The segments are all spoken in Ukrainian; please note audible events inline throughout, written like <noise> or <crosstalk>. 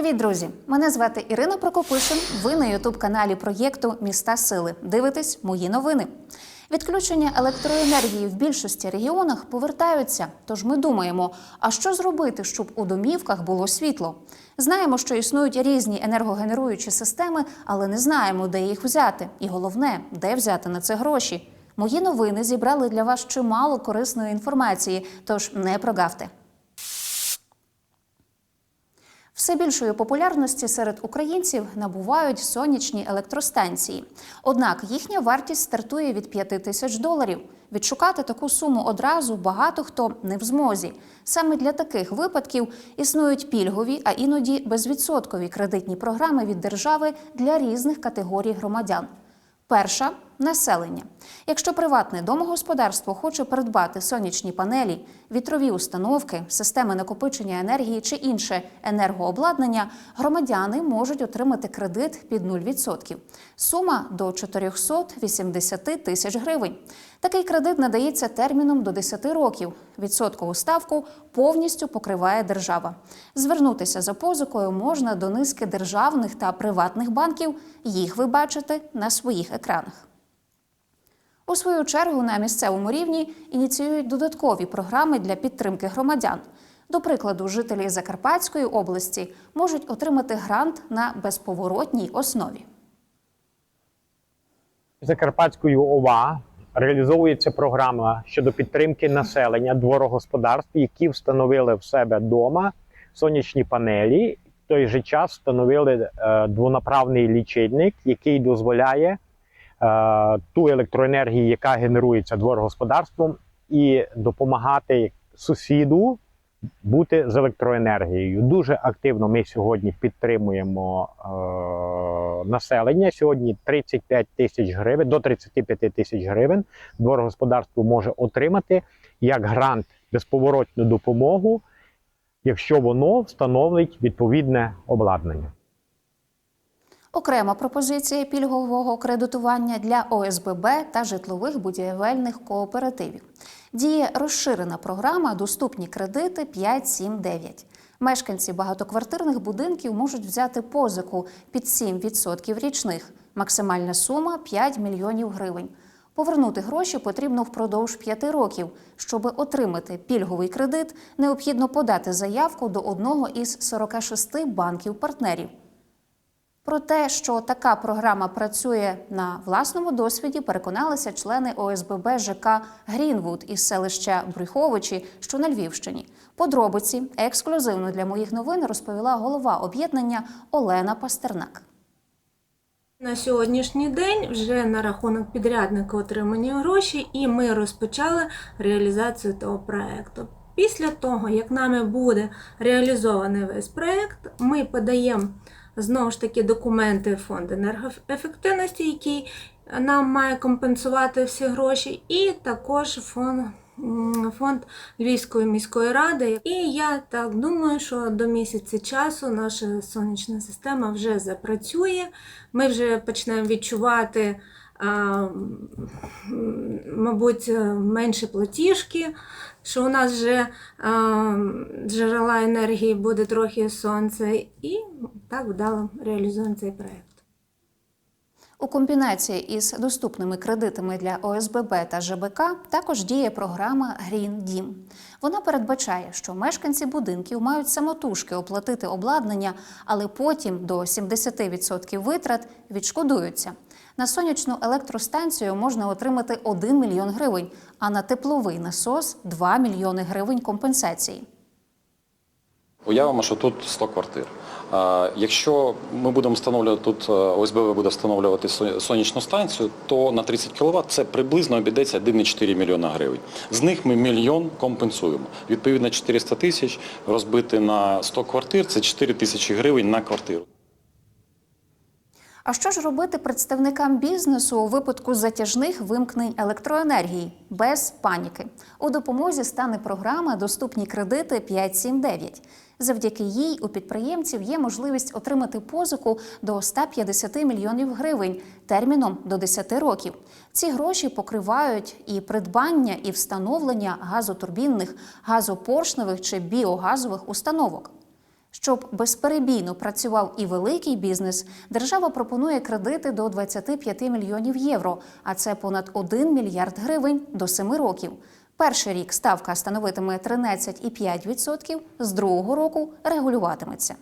Привіт, друзі! Мене звати Ірина Прокопишин. Ви на ютуб-каналі проєкту Міста Сили. Дивитесь мої новини. Відключення електроенергії в більшості регіонах повертаються. Тож ми думаємо, а що зробити, щоб у домівках було світло? Знаємо, що існують різні енергогенеруючі системи, але не знаємо, де їх взяти. І головне, де взяти на це гроші. Мої новини зібрали для вас чимало корисної інформації, тож не прогавте. Все більшої популярності серед українців набувають сонячні електростанції. Однак їхня вартість стартує від 5 тисяч доларів. Відшукати таку суму одразу багато хто не в змозі. Саме для таких випадків існують пільгові, а іноді безвідсоткові кредитні програми від держави для різних категорій громадян. Перша населення. Якщо приватне домогосподарство хоче придбати сонячні панелі, вітрові установки, системи накопичення енергії чи інше енергообладнання, громадяни можуть отримати кредит під 0%. Сума до 480 тисяч гривень. Такий кредит надається терміном до 10 років. Відсоткову ставку повністю покриває держава. Звернутися за позикою можна до низки державних та приватних банків. Їх ви бачите на своїх екранах. У свою чергу на місцевому рівні ініціюють додаткові програми для підтримки громадян. До прикладу, жителі Закарпатської області можуть отримати грант на безповоротній основі. Закарпатською ОВА реалізовується програма щодо підтримки населення дворогосподарств, які встановили в себе вдома сонячні панелі. В той же час встановили е, двонаправний лічильник, який дозволяє ту електроенергію, яка генерується дворогосподарством, і допомагати сусіду бути з електроенергією. Дуже активно ми сьогодні підтримуємо е, населення. Сьогодні 35 тисяч гривень до 35 тисяч гривень дворогосподарство може отримати як грант безповоротну допомогу, якщо воно встановить відповідне обладнання. Окрема пропозиція пільгового кредитування для ОСББ та житлових будівельних кооперативів. Діє розширена програма Доступні кредити 5-7-9». Мешканці багатоквартирних будинків можуть взяти позику під 7% річних. Максимальна сума 5 мільйонів гривень. Повернути гроші потрібно впродовж 5 років. Щоб отримати пільговий кредит, необхідно подати заявку до одного із 46 банків-партнерів. Про те, що така програма працює на власному досвіді, переконалися члени ОСББ ЖК Грінвуд із селища Брюховичі, що на Львівщині. Подробиці ексклюзивно для моїх новин розповіла голова об'єднання Олена Пастернак. На сьогоднішній день вже на рахунок підрядника отримані гроші, і ми розпочали реалізацію того проекту. Після того, як нами буде реалізований весь проект, ми подаємо знову ж таки документи фонд енергоефективності, який нам має компенсувати всі гроші, і також фонд. Фонд Львівської міської ради, і я так думаю, що до місяця часу наша сонячна система вже запрацює. Ми вже почнемо відчувати, мабуть, менше платіжки, що у нас вже джерела енергії буде трохи сонце, і так вдало реалізуємо цей проект. У комбінації із доступними кредитами для ОСББ та ЖБК також діє програма Грін Дім. Вона передбачає, що мешканці будинків мають самотужки оплатити обладнання, але потім до 70% витрат відшкодуються. На сонячну електростанцію можна отримати 1 мільйон гривень, а на тепловий насос 2 мільйони гривень компенсації. Уявимо, що тут 100 квартир. Якщо ми будемо встановлювати тут, ОСБВ ОСББ буде встановлювати сонячну станцію, то на 30 кВт це приблизно обійдеться 1,4 мільйона гривень. З них ми мільйон компенсуємо. Відповідно, 400 тисяч розбити на 100 квартир – це 4 тисячі гривень на квартиру. А що ж робити представникам бізнесу у випадку затяжних вимкнень електроенергії без паніки? У допомозі стане програма Доступні кредити 579». Завдяки їй у підприємців є можливість отримати позику до 150 мільйонів гривень терміном до 10 років. Ці гроші покривають і придбання, і встановлення газотурбінних, газопоршневих чи біогазових установок. Щоб безперебійно працював і великий бізнес, держава пропонує кредити до 25 мільйонів євро, а це понад 1 мільярд гривень до 7 років. Перший рік ставка становитиме 13,5%, з другого року регулюватиметься.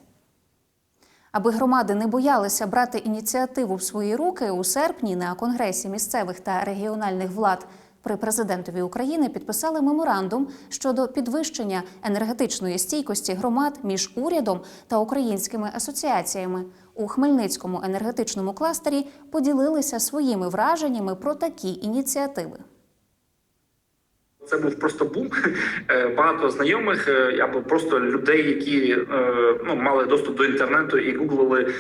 Аби громади не боялися брати ініціативу в свої руки, у серпні на Конгресі місцевих та регіональних влад при президентові України підписали меморандум щодо підвищення енергетичної стійкості громад між урядом та українськими асоціаціями. У Хмельницькому енергетичному кластері поділилися своїми враженнями про такі ініціативи. Це був просто бум. <laughs> Е, Багато знайомих е, або просто людей, які е, ну, мали доступ до інтернету і гуглили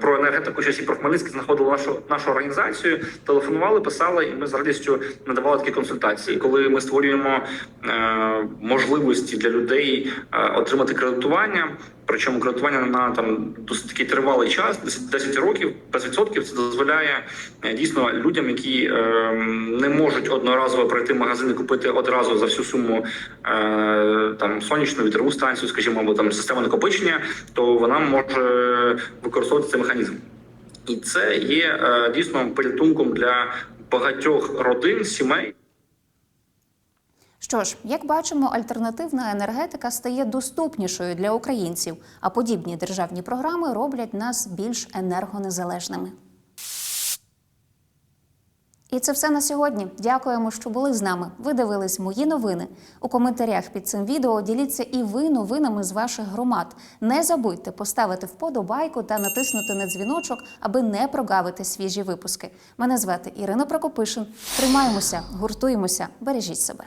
про енергетику і про Хмельницький, знаходили нашу нашу організацію, телефонували, писали, і ми з радістю надавали такі консультації. Коли ми створюємо можливості для людей отримати кредитування. Причому кредитування на там досить такий тривалий час, 10, 10 років без відсотків. Це дозволяє е, дійсно людям, які е, не можуть одноразово пройти магазин і купити одразу за всю суму е, там сонячну вітрову станцію, скажімо, або там систему накопичення, то вона може використовувати цей механізм. І це є е, дійсно порятунком для багатьох родин, сімей. Що ж, як бачимо, альтернативна енергетика стає доступнішою для українців, а подібні державні програми роблять нас більш енергонезалежними. І це все на сьогодні. Дякуємо, що були з нами. Ви дивились мої новини. У коментарях під цим відео діліться і ви новинами з ваших громад. Не забудьте поставити вподобайку та натиснути на дзвіночок, аби не прогавити свіжі випуски. Мене звати Ірина Прокопишин. Тримаємося, гуртуємося, бережіть себе.